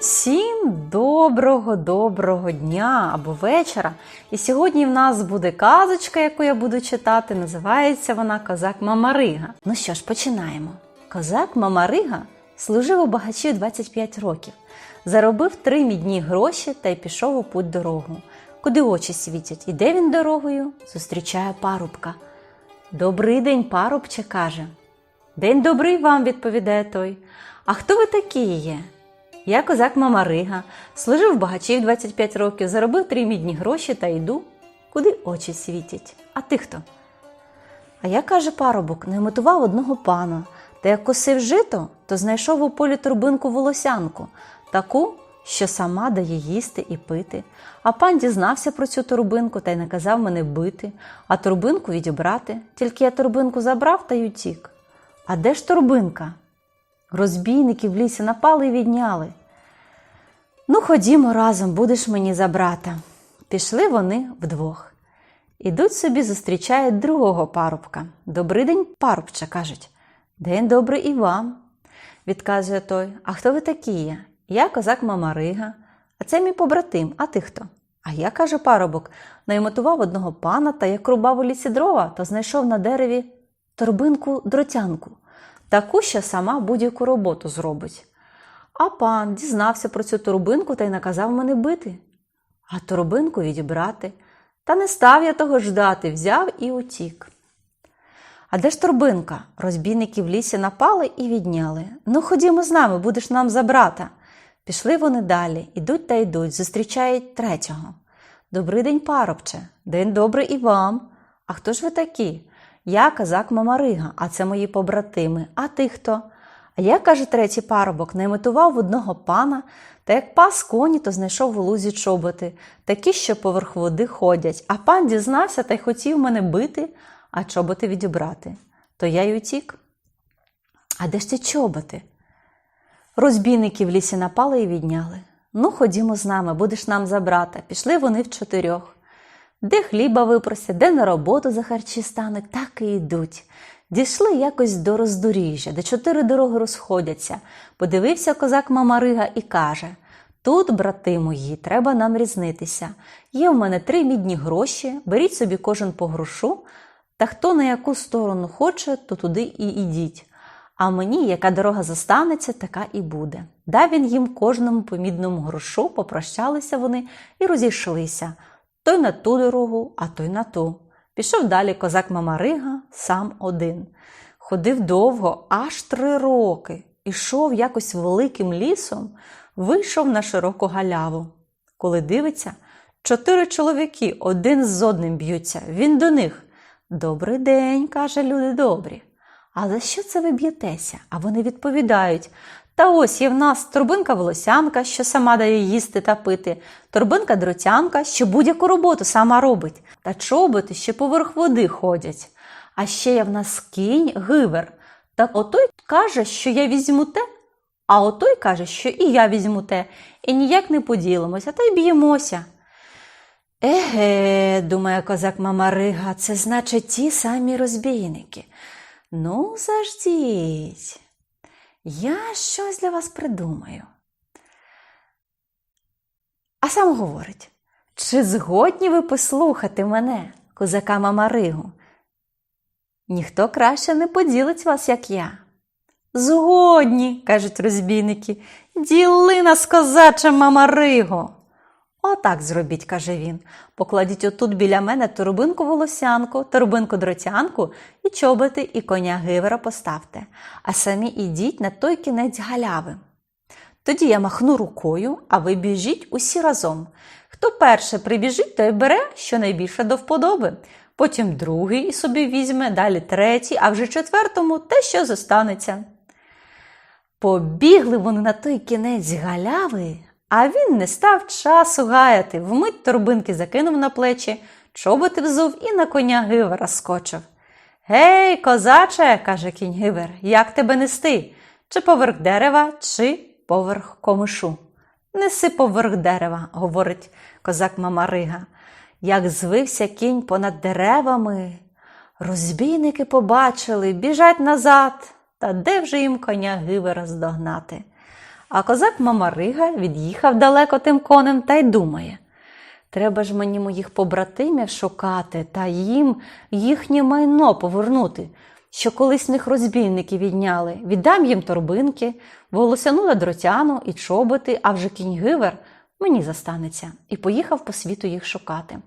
Всім доброго доброго дня або вечора. І сьогодні в нас буде казочка, яку я буду читати. Називається вона Козак Мамарига. Ну що ж, починаємо. Козак Мамарига служив у багачів 25 років, заробив три мідні гроші та й пішов у путь дорогу. Куди очі світять? Іде він дорогою, зустрічає парубка. Добрий день, парубче, каже. День добрий вам, відповідає той. А хто ви такі є? Я козак Мамарига, служив багачів 25 років, заробив три мідні гроші та йду, куди очі світять. А ти хто? А я, каже парубок, найметував одного пана, та як косив жито, то знайшов у полі торбинку волосянку, таку, що сама дає їсти і пити. А пан дізнався про цю торбинку та й наказав мене бити, а торбинку відібрати. Тільки я торбинку забрав та й утік. А де ж торбинка? Розбійники в лісі напали і відняли. Ну, ходімо разом, будеш мені за брата. Пішли вони вдвох. Ідуть собі, зустрічають другого парубка. Добрий день, парубче, кажуть. День добрий і вам, відказує той. А хто ви такі є? Я козак Мамарига, а це мій побратим, а ти хто? А я, каже парубок, наймотував одного пана та як рубав у лісі дрова, то знайшов на дереві торбинку дротянку, таку, що сама будь-яку роботу зробить. А пан дізнався про цю торбинку та й наказав мене бити, а торбинку відібрати. Та не став я того ждати, взяв і утік. А де ж торбинка? Розбійники в лісі напали і відняли. Ну, ходімо з нами, будеш нам за брата. Пішли вони далі, ідуть та йдуть, зустрічають третього. Добрий день, парубче, день добрий і вам. А хто ж ви такі? Я казак Мамарига, а це мої побратими. А ти хто? А я, каже третій парубок, найметував в одного пана, та як пас коні, то знайшов у лузі чоботи, такі, що поверх води ходять. А пан дізнався та й хотів мене бити, а чоботи відібрати. То я й утік. А де ж ті чоботи? Розбійники в лісі напали і відняли. Ну, ходімо з нами, будеш нам за брата. Пішли вони в чотирьох. Де хліба випросять, де на роботу за харчі стануть, так і йдуть. Дійшли якось до роздоріжжя, де чотири дороги розходяться. Подивився козак Мамарига і каже: Тут, брати мої, треба нам різнитися. Є в мене три мідні гроші, беріть собі кожен по грошу, та хто на яку сторону хоче, то туди і ідіть. А мені, яка дорога застанеться, така і буде. Дав він їм кожному по мідному грошу, попрощалися вони і розійшлися. Той на ту дорогу, а той на ту. Пішов далі козак Мамарига сам один. Ходив довго, аж три роки. Ішов якось великим лісом, вийшов на широку галяву. Коли дивиться, чотири чоловіки один з одним б'ються. Він до них. Добрий день, каже люди добрі. А за що це ви б'єтеся? А вони відповідають та ось є в нас торбинка волосянка, що сама дає їсти та пити, торбинка дротянка, що будь-яку роботу сама робить, та чоботи, що поверх води ходять. А ще є в нас кінь гивер. Так отой каже, що я візьму те, а отой каже, що і я візьму те, і ніяк не поділимося, та й б'ємося. Еге, думає козак Мамарига, це значить ті самі розбійники. Ну, заждіть. Я щось для вас придумаю. А сам говорить, чи згодні ви послухати мене, козака Мамаригу? Ніхто краще не поділить вас, як я. Згодні, кажуть розбійники, діли нас, козаче Мамариго. Отак зробіть, каже він. Покладіть отут біля мене торбинку волосянку, торбинку дротянку і чоботи, і коня гивера поставте, а самі ідіть на той кінець галяви. Тоді я махну рукою, а ви біжіть усі разом. Хто перше прибіжить, той бере щонайбільше до вподоби. Потім другий собі візьме, далі третій, а вже четвертому те, що зостанеться. Побігли вони на той кінець галяви, а він не став часу гаяти, вмить торбинки закинув на плечі, чоботи взув і на коня гивера скочив. Гей, козаче, каже кінь гивер, як тебе нести? Чи поверх дерева, чи поверх комишу? Неси поверх дерева, говорить козак Мамарига. Як звився кінь понад деревами, Розбійники побачили, біжать назад, та де вже їм коня гиви роздогнати. А козак Мамарига від'їхав далеко тим конем та й думає. Треба ж мені моїх побратимів шукати та їм їхнє майно повернути, що колись них розбійники відняли. Віддам їм торбинки, волосяну дротяну і чоботи, а вже кінь гивер мені застанеться, і поїхав по світу їх шукати.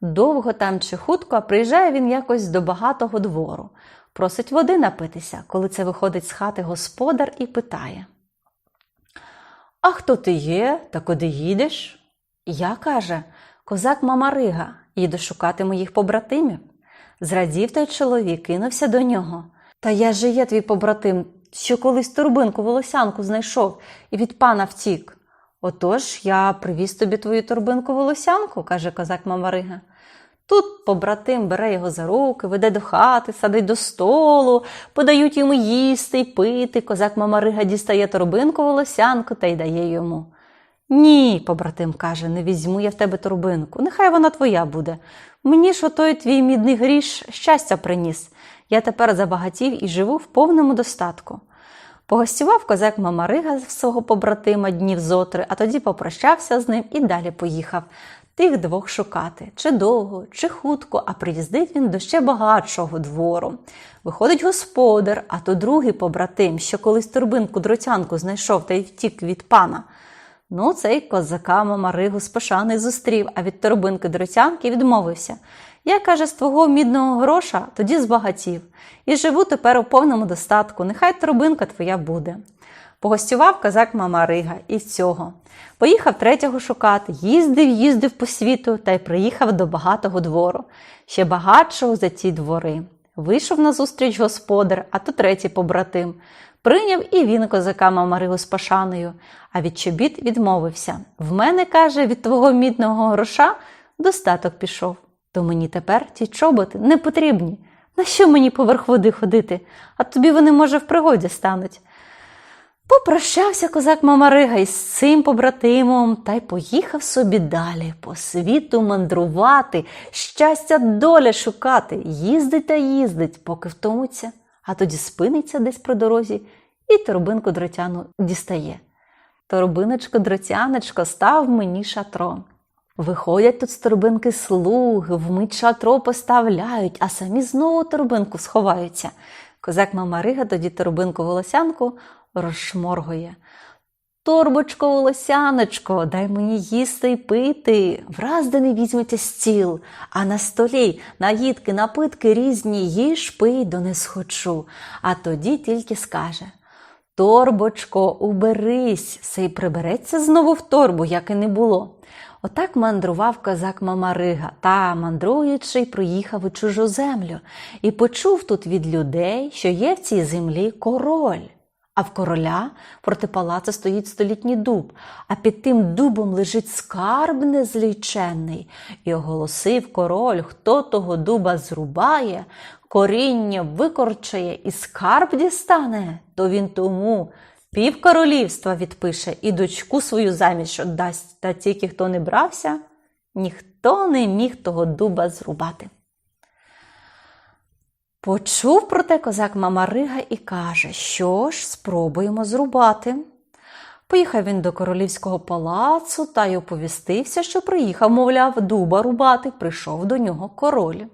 Довго там чи хутко, приїжджає він якось до багатого двору, просить води напитися, коли це виходить з хати господар і питає. А хто ти є та куди їдеш? Я каже, козак Мамарига, їду шукати моїх побратимів. Зрадів той чоловік, кинувся до нього. Та я же є твій побратим, що колись торбинку волосянку знайшов і від пана втік. Отож я привіз тобі твою торбинку волосянку, каже козак Мамарига. Тут побратим бере його за руки, веде до хати, садить до столу, подають йому їсти й пити. Козак Мамарига дістає торбинку волосянку та й дає йому. Ні, побратим каже, не візьму я в тебе торбинку. Нехай вона твоя буде. Мені ж отой твій мідний гріш щастя приніс. Я тепер забагатів і живу в повному достатку. Погостював козак Мамарига в свого побратима днів зотри, а тоді попрощався з ним і далі поїхав тих двох шукати, чи довго, чи хутко, а приїздить він до ще багатшого двору. Виходить господар, а то другий побратим, що колись торбинку дротянку знайшов та й втік від пана. Ну, цей козака Мамаригу з пошани зустрів, а від торбинки дротянки відмовився. Я, каже, з твого мідного гроша тоді збагатів, і живу тепер у повному достатку, нехай торбинка твоя буде. Погостював козак Мамарига і цього. Поїхав третього шукати, їздив, їздив по світу та й приїхав до багатого двору, ще багатшого за ті двори. Вийшов назустріч господар, а то третій побратим. Прийняв і він козака Мамаригу з пашаною, а від чобіт відмовився. В мене, каже, від твого мідного гроша достаток пішов. То мені тепер ті чоботи не потрібні. На що мені поверх води ходити? А тобі вони, може, в пригоді стануть. Попрощався козак Мамарига із цим побратимом та й поїхав собі далі по світу мандрувати, щастя доля шукати, їздить та їздить, поки втомиться, а тоді спиниться десь при дорозі і торбинку дротяну дістає. Торбиночко, дротяночко, став мені шатрон. Виходять тут з торбинки слуги, вмить шатро поставляють, а самі знову торбинку сховаються. Козак Мамарига тоді торбинку волосянку розшморгує. Торбочко, волосяночко, дай мені їсти й пити. Враз де не візьметься стіл, а на столі наїдки, напитки різні, їж пий, до не схочу. А тоді тільки скаже Торбочко, уберись, сей прибереться знову в торбу, як і не було. Отак мандрував козак Мамарига та, мандруючи, проїхав у чужу землю і почув тут від людей, що є в цій землі король. А в короля проти палацу стоїть столітній дуб, а під тим дубом лежить скарб незліченний. І оголосив король, хто того дуба зрубає, коріння викорчає і скарб дістане, то він тому пів королівства відпише і дочку свою заміж отдасть. Та тільки хто не брався, ніхто не міг того дуба зрубати. Почув про те козак Мамарига і каже, що ж, спробуємо зрубати. Поїхав він до королівського палацу та й оповістився, що приїхав, мовляв, дуба рубати, прийшов до нього король.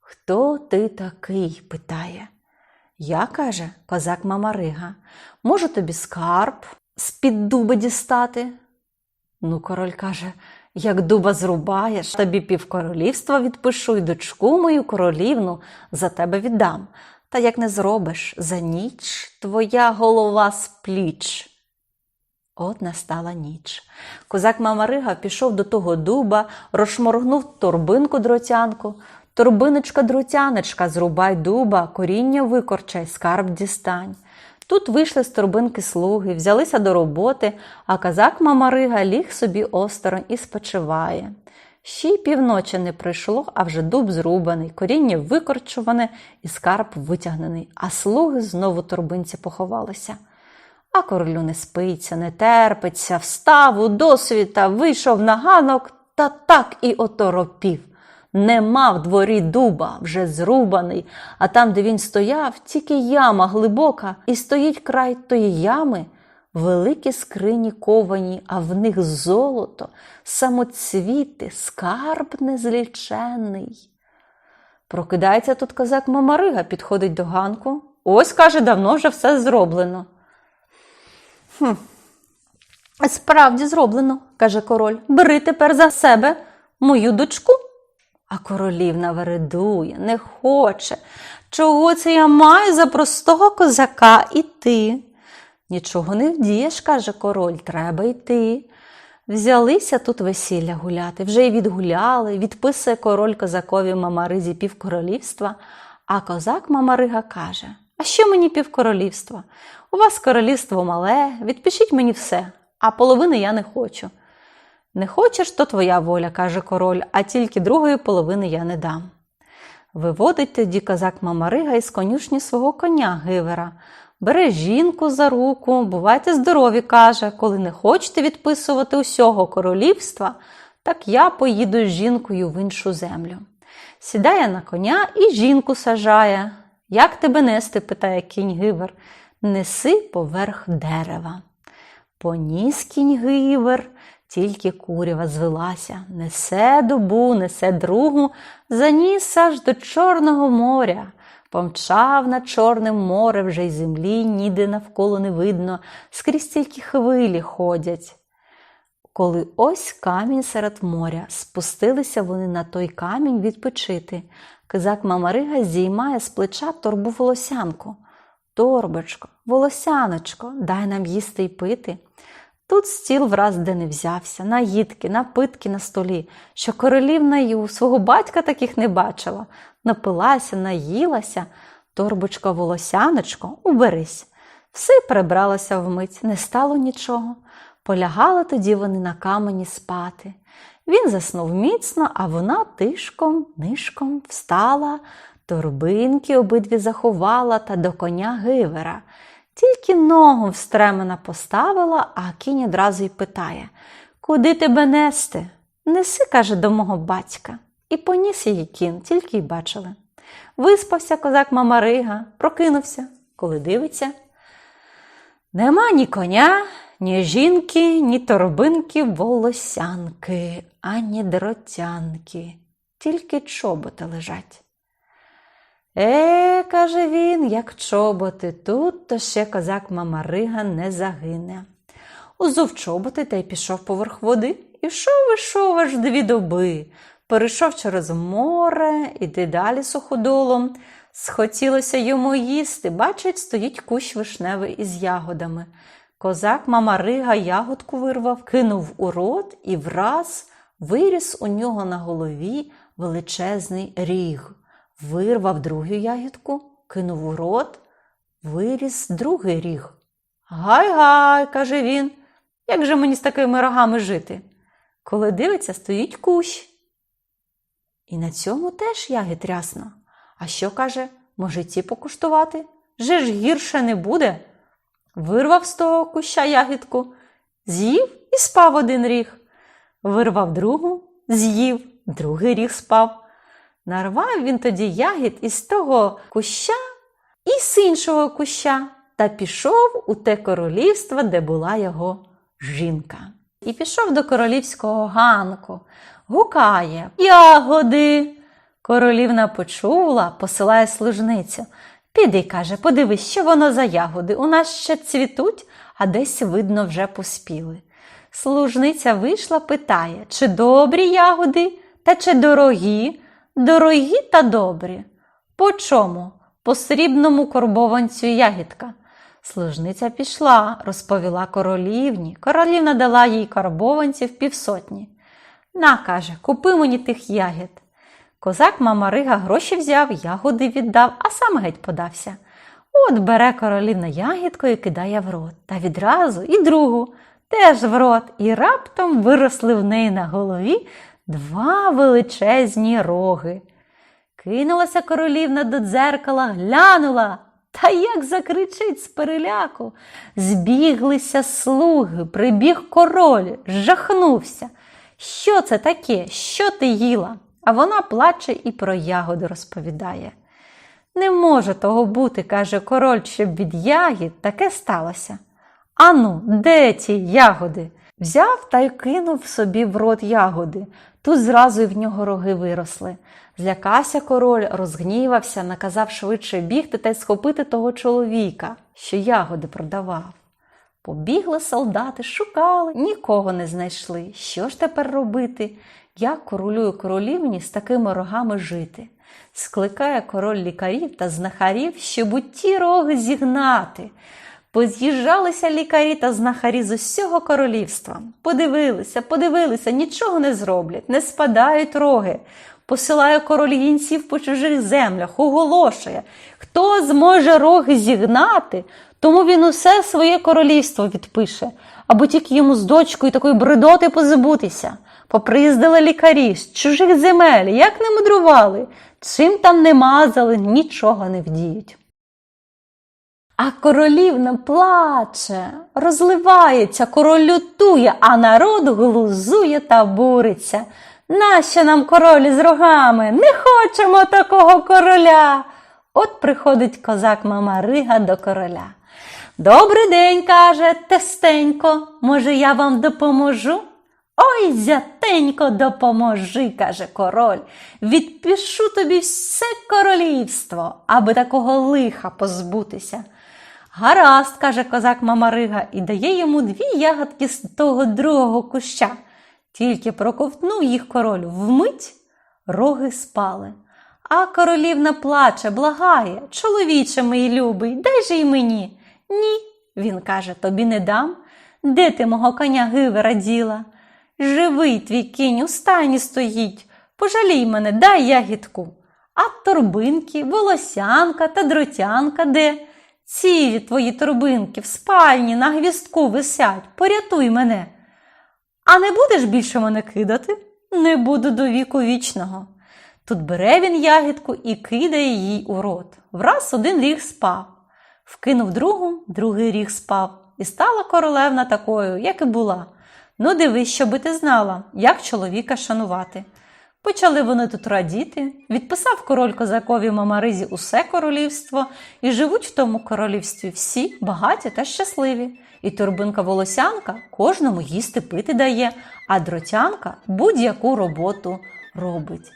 Хто ти такий? питає. Я, каже, козак Мамарига, можу тобі скарб з-під дуба дістати? Ну, король каже, як дуба зрубаєш, тобі півкоролівства відпишу і дочку мою королівну за тебе віддам. Та як не зробиш за ніч твоя голова з пліч. От настала ніч. Козак Мамарига пішов до того дуба, розшморгнув торбинку дротянку. Торбиночка дротяночка, зрубай дуба, коріння викорчай, скарб дістань. Тут вийшли з торбинки слуги, взялися до роботи, а казак Мамарига ліг собі осторонь і спочиває. Ще й півночі не пройшло, а вже дуб зрубаний, коріння викорчуване і скарб витягнений, а слуги знову торбинці поховалися. А королю не спиться, не терпиться, встав у досвіта, вийшов на ганок та так і оторопів. Нема в дворі дуба, вже зрубаний, а там, де він стояв, тільки яма глибока, і стоїть край тої ями великі скрині ковані, а в них золото, самоцвіти, скарб незлічений. Прокидається тут козак Мамарига, підходить до ганку. Ось, каже, давно вже все зроблено. Хм. Справді зроблено, каже король. Бери тепер за себе мою дочку. А королівна вередує, не хоче. Чого це я маю за простого козака іти? Нічого не вдієш, каже король, треба йти. Взялися тут весілля гуляти, вже й відгуляли, відписує король козакові Мамаризі півкоролівства, а козак Мамарига каже: А що мені півкоролівства? У вас королівство мале, відпишіть мені все, а половини я не хочу. Не хочеш, то твоя воля, каже король, а тільки другої половини я не дам. Виводить тоді козак Мамарига із конюшні свого коня Гивера. Бере жінку за руку, бувайте здорові, каже, коли не хочете відписувати усього королівства, так я поїду з жінкою в іншу землю. Сідає на коня і жінку сажає. Як тебе нести? питає кінь Гивер. Неси поверх дерева. Поніс кінь Гивер, тільки курява звелася, несе добу, несе другу, заніс аж до Чорного моря. Помчав над Чорним море вже й землі ніде навколо не видно, скрізь тільки хвилі ходять. Коли ось камінь серед моря, спустилися вони на той камінь відпочити. Кизак Мамарига зіймає з плеча торбу волосянку. Торбочко, волосяночко, дай нам їсти й пити. Тут стіл враз де не взявся, наїдки, напитки на столі, що королівна й у свого батька таких не бачила. Напилася, наїлася, торбочка волосяночко, уберись. Все прибралося вмить, не стало нічого. Полягали тоді вони на камені спати. Він заснув міцно, а вона тишком, нишком встала, торбинки обидві заховала та до коня гивера. Тільки ногу встремена поставила, а кінь одразу й питає Куди тебе нести? Неси, каже, до мого батька. І поніс її кін, тільки й бачили. Виспався козак Мамарига, прокинувся, коли дивиться. Нема ні коня, ні жінки, ні торбинки, волосянки, ані дротянки, тільки чоботи лежать. Е, каже він, як чоботи тут, то ще козак Мамарига не загине. Узув чоботи та й пішов поверх води. Ішов, ішов аж дві доби. Перейшов через море, іде далі суходолом. Схотілося йому їсти. Бачить, стоїть кущ вишневий із ягодами. Козак Мамарига ягодку вирвав, кинув у рот і враз виріс у нього на голові величезний ріг. Вирвав другу ягідку, кинув у рот, виріс другий ріг. Гай-гай, каже він, як же мені з такими рогами жити? Коли дивиться, стоїть кущ. І на цьому теж ягід рясно. А що каже, може ті покуштувати? Же ж гірше не буде. Вирвав з того куща ягідку, з'їв і спав один ріг. Вирвав другу, з'їв, другий ріг спав. Нарвав він тоді ягід із того куща і з іншого куща та пішов у те королівство, де була його жінка. І пішов до королівського ганку, гукає Ягоди. Королівна почула, посилає служницю. Піди, каже, подивись, що воно за ягоди. У нас ще цвітуть, а десь, видно, вже поспіли. Служниця вийшла, питає, чи добрі ягоди, та чи дорогі? Дорогі та добрі. По чому? По срібному корбованцю ягідка. Служниця пішла, розповіла королівні. Королівна дала їй карбованців півсотні. На, каже, купи мені тих ягід. Козак Мамарига гроші взяв, ягоди віддав, а сам геть подався. От бере королівна ягідку і кидає в рот. Та відразу і другу теж в рот, і раптом виросли в неї на голові два величезні роги. Кинулася королівна до дзеркала, глянула. Та як закричить з переляку. Збіглися слуги, прибіг король, жахнувся. Що це таке? Що ти їла? а вона плаче і про ягоди розповідає. Не може того бути, каже король, щоб від ягід таке сталося. Ану, де ті ягоди? Взяв та й кинув собі в рот ягоди. Тут зразу й в нього роги виросли. Злякався король, розгнівався, наказав швидше бігти та й схопити того чоловіка, що ягоди продавав. Побігли солдати, шукали, нікого не знайшли. Що ж тепер робити? Як королю королівні з такими рогами жити? Скликає король лікарів та знахарів, щоб у ті роги зігнати. Поз'їжджалися лікарі та знахарі з усього королівства. Подивилися, подивилися, нічого не зроблять, не спадають роги. Посилає король гінців по чужих землях, оголошує, хто зможе роги зігнати, тому він усе своє королівство відпише, або тільки йому з дочкою такої бредоти позабутися. Поприїздили лікарі з чужих земель, як не мудрували, чим там не мазали, нічого не вдіють. А королівна плаче, розливається, король лютує, а народ глузує та буриться. Нащо нам король з рогами? Не хочемо такого короля. От приходить козак Мамарига до короля. Добрий день, каже тестенько, може, я вам допоможу? Ой, зятенько, допоможи, каже король. Відпишу тобі все королівство, аби такого лиха позбутися. Гаразд, каже козак Мамарига, і дає йому дві ягодки з того другого куща. Тільки проковтнув їх король вмить, роги спали. А королівна плаче, благає, чоловіче мій любий, дай же й мені. Ні, він каже, тобі не дам. Де ти мого коня гивера діла? Живий твій кінь у стайні стоїть. Пожалій мене, дай ягідку. А торбинки, волосянка та дротянка де? Цілі твої торбинки в спальні на гвістку висять, порятуй мене. А не будеш більше мене кидати? Не буду до віку вічного. Тут бере він ягідку і кидає їй у рот. Враз один ріг спав. Вкинув другу, другий ріг спав. І стала королевна такою, як і була. Ну, дивись, щоби ти знала, як чоловіка шанувати. Почали вони тут радіти, відписав король козакові Мамаризі усе королівство, і живуть в тому королівстві всі багаті та щасливі. І торбинка волосянка кожному їсти пити дає, а дротянка будь-яку роботу робить.